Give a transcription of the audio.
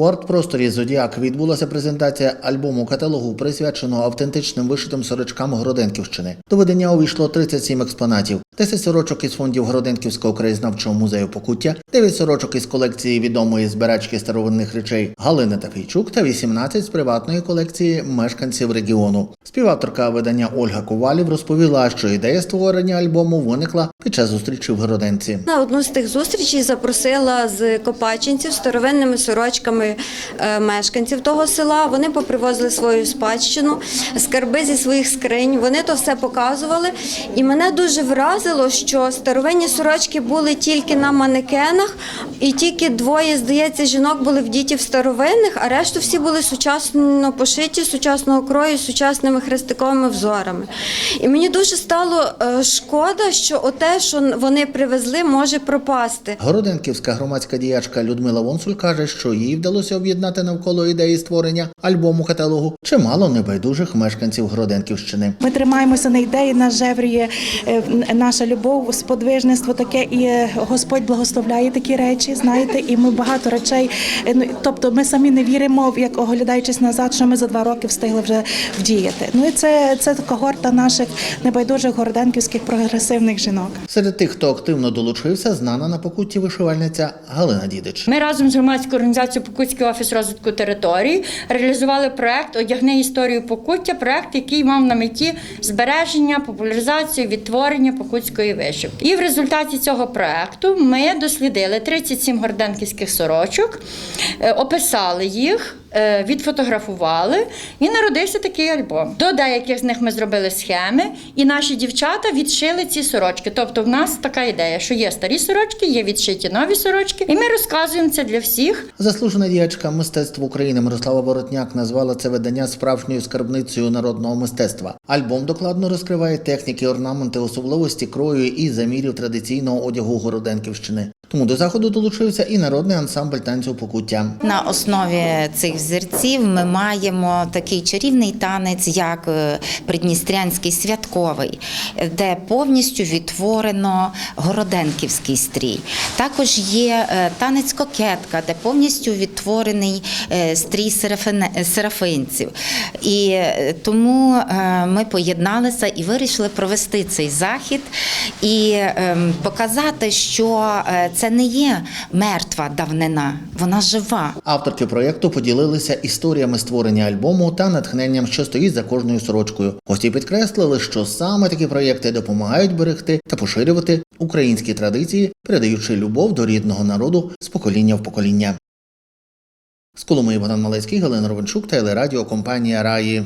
У арт-просторі Зодіак відбулася презентація альбому каталогу, присвяченого автентичним вишитим сорочкам Городенківщини. До видання увійшло 37 експонатів, 10 сорочок із фондів Городенківського краєзнавчого музею Покуття, 9 сорочок із колекції відомої збирачки старовинних речей Галини Тафійчук та 18 з приватної колекції мешканців регіону. Співавторка видання Ольга Ковалів розповіла, що ідея створення альбому виникла під час зустрічі в Городенці. На одну з тих зустрічей запросила з Копачинців старовинними сорочками е, мешканців того села. Вони попривозили свою спадщину, скарби зі своїх скринь. Вони то все показували. І мене дуже вразило, що старовинні сорочки були тільки на манекенах, і тільки двоє, здається, жінок були вдіті в старовинних, а решту всі були сучасно пошиті, сучасного крою, сучасними хрестиковими взорами. І мені дуже стало е, шкода, що оте, що вони привезли, може пропасти. Городенківська громадська діячка Людмила Вонсуль каже, що їй вдалося об'єднати навколо ідеї створення альбому каталогу чимало небайдужих мешканців Городенківщини. Ми тримаємося на ідеї, нас жевріє е, наша любов, сподвижництво таке, і е, Господь благословляє такі речі, знаєте, і ми багато речей. е, ну, Тобто ми самі не віримо, як оглядаючись назад, що ми за два роки встигли вже вдіяти. Ну і це, це когорта наших небайдужих городенківських прогресивних жінок. Серед тих, хто активно долучився, знана на покутті вишивальниця Галина Дідич. Ми разом з громадською організацією Покутський офіс розвитку території реалізували проект Одягни історію Покуття, проект, який мав на меті збереження, популяризацію, відтворення покутської вишивки. І в результаті цього проекту ми дослідили 37 горденківських сорочок, е, описали їх. Е, Відфотографували і народився такий альбом. До деяких з них ми зробили схеми, і наші дівчата відшили ці сорочки. Тобто, в нас така ідея, що є старі сорочки, є відшиті нові сорочки, і ми розказуємо це для всіх. Заслужена діячка мистецтва України Мирослава Воротняк назвала це видання справжньою скарбницею народного мистецтва. Альбом докладно розкриває техніки, орнаменти, особливості крою і замірів традиційного одягу Городенківщини. Тому до заходу долучився і народний ансамбль танцю покуття. На основі цих взірців ми маємо такий чарівний танець, як е, Придністрянський святковий, де повністю відтворено городенківський стрій. Також є е, танець кокетка, де повністю відтворений е, стрій серафинців. І тому ми поєдналися і вирішили провести цей захід і ем, показати, що е, це не є мертва давнина, вона жива. Авторки проєкту поділилися історіями створення альбому та натхненням, що стоїть за кожною сорочкою. Гості підкреслили, що саме такі проєкти допомагають берегти та поширювати українські традиції, передаючи любов до рідного народу з покоління в покоління. З Коломиї Богдан Малецький, Галина Ровенчук, телерадіокомпанія Раї.